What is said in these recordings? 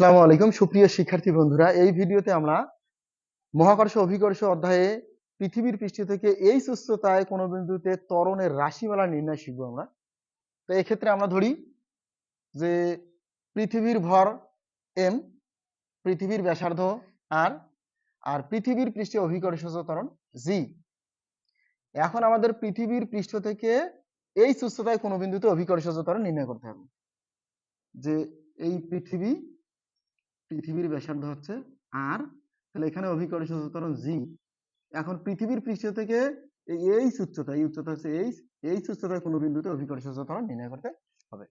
আসসালামু আলাইকুম, সুপ্রিয় শিক্ষার্থী বন্ধুরা। এই ভিডিওতে আমরা মহাকর্ষ অভিকর্ষ অধ্যায়ে পৃথিবীর পৃষ্ঠ থেকে এই উচ্চতায় কোনো বিন্দুতে ত্বরণের রাশিমালা নির্ণয় শিখব আমরা। তো এক্ষেত্রে আমরা ধরি যে পৃথিবীর ভর এম পৃথিবীর ব্যাসার্ধ আর আর পৃথিবীর পৃষ্ঠে অভিকর্ষজ ত্বরণ জি এখন আমাদের পৃথিবীর পৃষ্ঠ থেকে এই সুস্থতায় কোনো বিন্দুতে অভিকর্ষজ ত্বরণ নির্ণয় করতে হবে। যে এই পৃথিবী পৃথিবীর ব্যাসার্ধ হচ্ছে আর তাহলে এখানে অভিকর্ষ ত্বরণ জি এখন পৃথিবীর পৃষ্ঠ থেকে এই উচ্চতা এই উচ্চতা হচ্ছে এইচ এইচ উচ্চতায় কোনো বিন্দুতে অভিকর্ষ ত্বরণ নির্ণয় করতে হবে।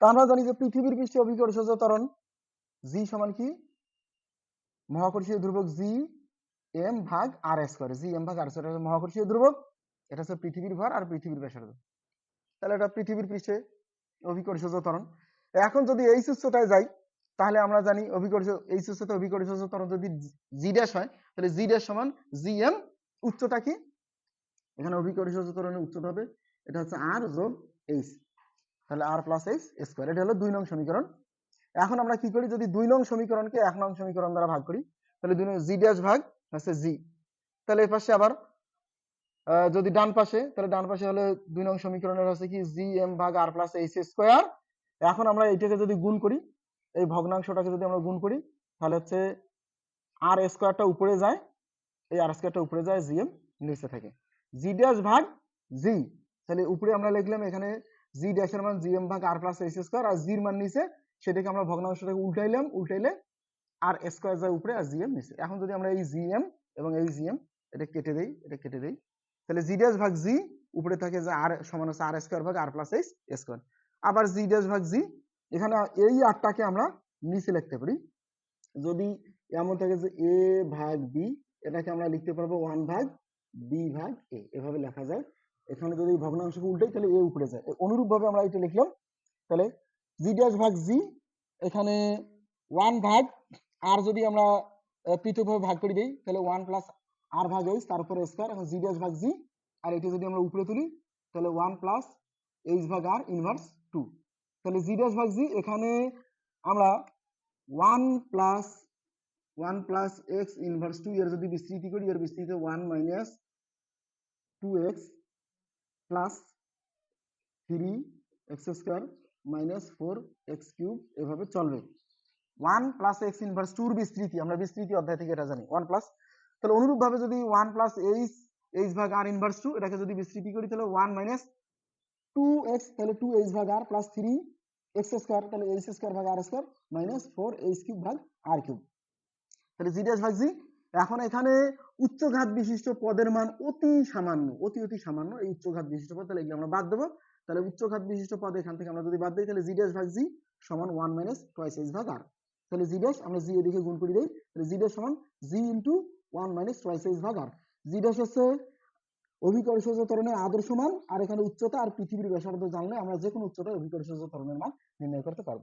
তা আমরা জানি যে পৃথিবীর পৃষ্ঠে অভিকর্ষ ত্বরণ জি সমান কি? মহাকর্ষীয় ধ্রুবক জি এম ভাগ আর স্কয়ার জি এম ভাগ আর স্কয়ার মহাকর্ষীয় ধ্রুবক, এটা হচ্ছে পৃথিবীর ভর আর পৃথিবীর ব্যাসার্ধ। তাহলে এটা পৃথিবীর পৃষ্ঠে অভিকর্ষ ত্বরণ এখন যদি এই উচ্চতায় যাই তাহলে আমরা জানি অভিকর্ষ অভিকর্ষ যদি জি ড্যাশ হয়, তাহলে জি ড্যাশ সমান জি এম উচ্চতা কি? এখানে অভিকর্ষ উচ্চতা হবে, এটা হচ্ছে আর যোগ এইচ তাহলে আর প্লাস এইচ স্কোয়ার এটা হলো দুই নং সমীকরণ। এখন আমরা কি করি? যদি দুই নং সমীকরণকে এক নং সমীকরণ দ্বারা ভাগ করি, তাহলে দুই নং জি ড্যাশ ভাগ হচ্ছে জি তাহলে এই পাশে আবার যদি ডান পাশে, তাহলে ডান পাশে হলে দুই নং সমীকরণের হচ্ছে কি জি এম ভাগ আর প্লাস এইচ স্কোয়ার এখন আমরা এটাকে যদি গুণ করি এই ভগ্নাংশটাকে যদি আমরা গুণ করি, তাহলে হচ্ছে আর স্কোয়ারটা উপরে যায়, এই আর স্কোয়ারটা উপরে যায় জি এম নিচে থাকে। জি ড্যাশ ভাগ জি তাহলে উপরে আমরা লিখলাম এখানে জি ড্যাশের মান জি এম ভাগ R plus H square R জির মান নিচে সেটাকে আমরা ভগ্নাংশটাকে উল্টাইলাম, উল্টাইলে আর স্কোয়ার যায় উপরে আর জিএম নিচে। এখন যদি আমরা এই জি এম এবং এই জি এম এটা কেটে দেই, এটা কেটে দেই, তাহলে জি ড্যাশ ভাগ জি উপরে থাকে যে আর সমান হচ্ছে আর স্কোয়ার ভাগ আর প্লাস এইচ স্কোয়ার আবার জি ড্যাশ ভাগ জি এখানে এই আটটাকে আমরা নিচে লিখতে পারি। যদি এমন থাকে যে এ ভাগ বি এটাকে আমরা লিখতে পারব ওয়ান ভাগ বি ভাগ এ এভাবে লেখা যায়। এখানে যদি ভগ্নাংশকে উল্টাই, তাহলে এ উপরে যায়। অনুরূপ ভাবে আমরা এটা লিখলাম। তাহলে জি ড্যাশ ভাগ জি এখানে ওয়ান ভাগ আর যদি আমরা পৃথকভাবে ভাগ করে দিই, তাহলে ওয়ান প্লাস আর ভাগ এইচ তারপরে স্কোয়ার এখন জি ড্যাশ ভাগ জি আর এটা যদি আমরা উপরে তুলি, তাহলে ওয়ান প্লাস এইচ ভাগ আর ইনভার্স টু তাহলে জি ড্যাশ ভাগ জি এখানে আমরা one plus one plus X inverse two এর যদি বিস্তৃতি করি, এর বিস্তৃতি one minus two X plus three X square minus four X cube এভাবে চলবে। ওয়ান প্লাস এক্স ইনভার্স টুর বিস্তৃতি, আমরা বিস্তৃতি অধ্যায় থেকে এটা জানি ওয়ান প্লাস তাহলে অনুরূপভাবে যদি ওয়ান প্লাস এইচ এইচ ভাগ আর ইনভার্স টু এটাকে যদি বিস্তৃতি করি, তাহলে ওয়ান মাইনাস টু এক্স তাহলে টু এইচ ভাগ R plus three X square তাহলে এইচ স্কোয়ার ভাগ R square minus four H cube ভাগ আর কিউব তাহলে জি ড্যাশ ভাগ জি এখন এখানে উচ্চঘাত বিশিষ্ট পদের মান অতি সামান্য, অতি অতি সামান্য এই উচ্চঘাত বিশিষ্ট পদ, তাহলে আমরা বাদ দেবো। তাহলে উচ্চঘাত বিশিষ্ট পদ এখান থেকে আমরা যদি বাদ দিই, তাহলে জি ভাগ জি সমান ওয়ান মাইনাস টোয়াইস এইচ ভাগ আর তাহলে জি আমরা জি এদিকে গুণ করে দিই, তাহলে জি সমান G into one minus twice H ভাগ আর জি হচ্ছে অভিকর্ষজ ত্বরণের আদর্শ মান, আর এখানে উচ্চতা আর পৃথিবীর ব্যাসার্ধ জানলে আমরা যে কোনো উচ্চতায় অভিকর্ষজ ত্বরণের মান নির্ণয় করতে পারব।